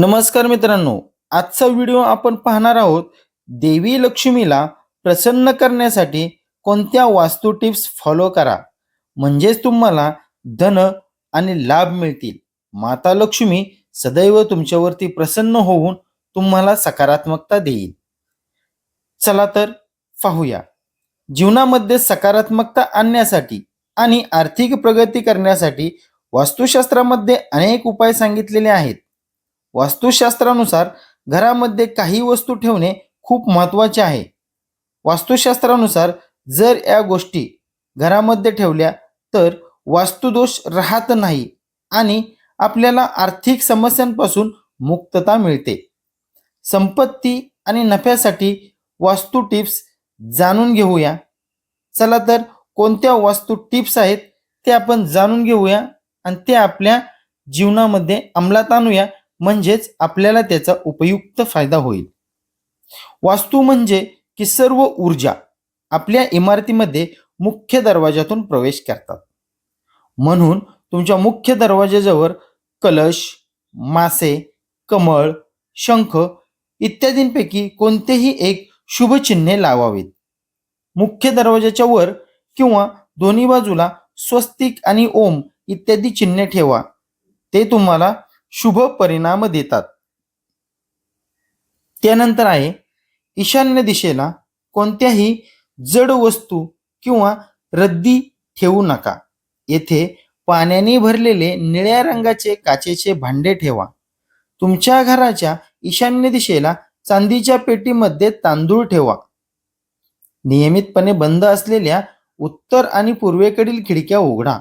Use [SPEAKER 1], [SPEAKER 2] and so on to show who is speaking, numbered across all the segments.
[SPEAKER 1] नमस्कार मित्रांनो आजचा व्हिडिओ आपण पाहणार आहोत देवी लक्ष्मीला प्रसन्न करण्यासाठी कोणत्या वास्तू टिप्स फॉलो करा? म्हणजेच तुम्हाला धन आणि लाभ मिळतील. माता लक्ष्मी सदैव तुमच्यावरती प्रसन्न होऊन तुम्हाला सकारात्मकता देईल. चला तर पाहूया. जीवनामध्ये सकारात्मकता आणण्यासाठी आणि आर्थिक प्रगती करण्यासाठी वास्तुशास्त्रामध्ये अनेक उपाय सांगितलेले आहेत. वास्तुशास्त्रानुसार घरामध्ये काही वस्तू ठेवणे खूप महत्त्वाचे आहे. वास्तुशास्त्रानुसार जर या गोष्टी घरामध्ये ठेवल्या तर वास्तुदोष राहत नाही आणि आपल्याला आर्थिक समस्यांपासून मुक्तता मिळते. संपत्ती आणि नफ्यासाठी वास्तू टिप्स जाणून घेऊया. चला तर कोणत्या वास्तू टिप्स आहेत ते आपण जाणून घेऊया आणि ते आपल्या जीवनामध्ये अंमलात आणूया. म्हणजेच आपल्याला त्याचा उपयुक्त फायदा होईल. वास्तू म्हणजे की सर्व ऊर्जा आपल्या इमारतीमध्ये मुख्य दरवाजातून प्रवेश करतात. म्हणून तुमच्या मुख्य दरवाजाजवळ कलश मासे कमळ शंख इत्यादींपैकी कोणतेही एक शुभचिन्हे लावावीत. मुख्य दरवाजाच्या वर किंवा दोन्ही बाजूला स्वस्तिक आणि ओम इत्यादी चिन्हे ठेवा. ते तुम्हाला शुभ परिणाम देतात. त्यानंतर आहे ईशान्य दिशेला कोणत्याही जड वस्तू किंवा रद्दी ठेवू नका. येथे पाण्याने भरलेले निळ्या रंगाचे काचेचे भांडे ठेवा. तुमच्या घराच्या ईशान्य दिशेला चांदीच्या पेटीमध्ये तांदूळ ठेवा. नियमितपणे बंद असलेल्या उत्तर आणि पूर्वेकडील खिडक्या उघडा.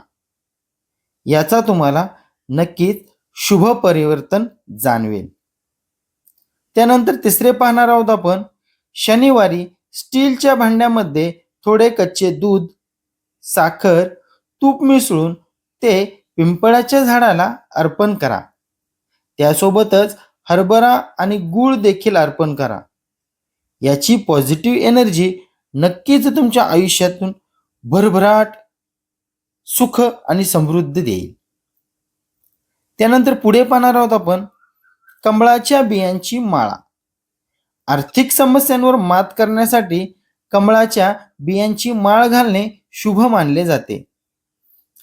[SPEAKER 1] याचा तुम्हाला नक्कीच शुभ परिवर्तन जाणवेल. त्यानंतर तिसरे पाहणार आहोत आपण शनिवारी स्टीलच्या भांड्यामध्ये थोडे कच्चे दूध साखर तूप मिसळून ते पिंपळाच्या झाडाला अर्पण करा. त्यासोबतच हरभरा आणि गूळ देखील अर्पण करा. याची पॉझिटिव्ह एनर्जी नक्कीच तुमच्या आयुष्यातून भरभराट सुख आणि समृद्धी देईल. त्यानंतर पुढे पाहणार आहोत आपण कमळाच्या बियांची माळा. आर्थिक समस्यांवर मात करण्यासाठी कमळाच्या बियांची माळ घालणे शुभ मानले जाते.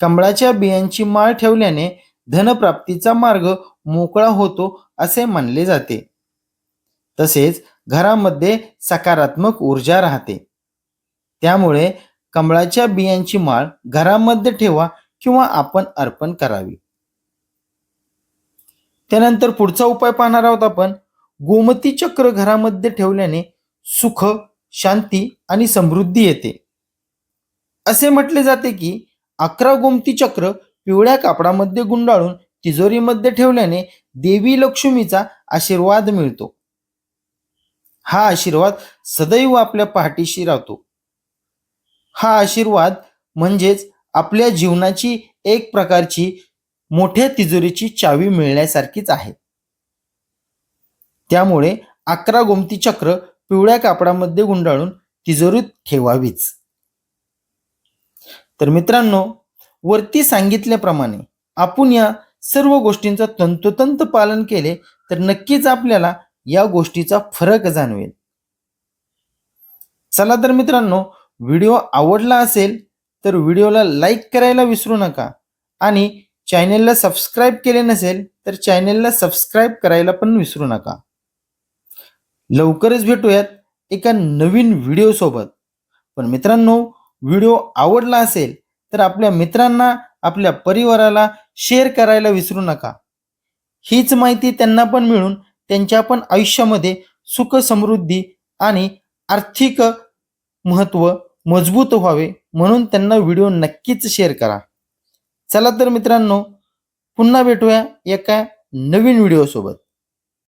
[SPEAKER 1] कमळाच्या बियांची माळ ठेवल्याने धनप्राप्तीचा मार्ग मोकळा होतो असे मानले जाते. तसेच घरामध्ये सकारात्मक ऊर्जा राहते. त्यामुळे कमळाच्या बियांची माळ घरामध्ये ठेवा किंवा आपण अर्पण करावी. त्यानंतर पुढचा उपाय पाहणार आहोत आपण. गोमती चक्र घरामध्ये ठेवल्याने सुख शांती आणि समृद्धी येते. असे म्हटले जाते की अकरा गोमती चक्र पिवळ्या कापडामध्ये गुंडाळून तिजोरीमध्ये ठेवल्याने देवी लक्ष्मीचा आशीर्वाद मिळतो. हा आशीर्वाद सदैव आपल्या पाठीशी राहतो. हा आशीर्वाद म्हणजेच आपल्या जीवनाची एक प्रकारची मोठ्या तिजोरीची चावी मिळण्यासारखीच आहे. त्यामुळे अकरा गोमती चक्र पिवळ्या कापडामध्ये गुंडाळून तिजोरीत ठेवावीच. तर मित्रांनो वरती सांगितल्याप्रमाणे आपण या सर्व गोष्टींचं तंतोतंत पालन केले तर नक्कीच आपल्याला या गोष्टीचा फरक जाणवेल. चला तर मित्रांनो व्हिडिओ आवडला असेल तर व्हिडिओला लाईक करायला विसरू नका आणि चॅनेलला सबस्क्राईब केले नसेल तर चॅनेलला सबस्क्राईब करायला पण विसरू नका. लवकरच भेटूयात एका नवीन व्हिडिओसोबत पण मित्रांनो व्हिडिओ आवडला असेल तर आपल्या मित्रांना आपल्या परिवाराला शेअर करायला विसरू नका. हीच माहिती त्यांना पण मिळून त्यांच्या पण आयुष्यामध्ये सुख समृद्धी आणि आर्थिक महत्त्व मजबूत व्हावे म्हणून त्यांना व्हिडिओ नक्कीच शेअर करा. चला तर मित्रांनो पुन्हा भेटूया एका नवीन व्हिडिओसोबत.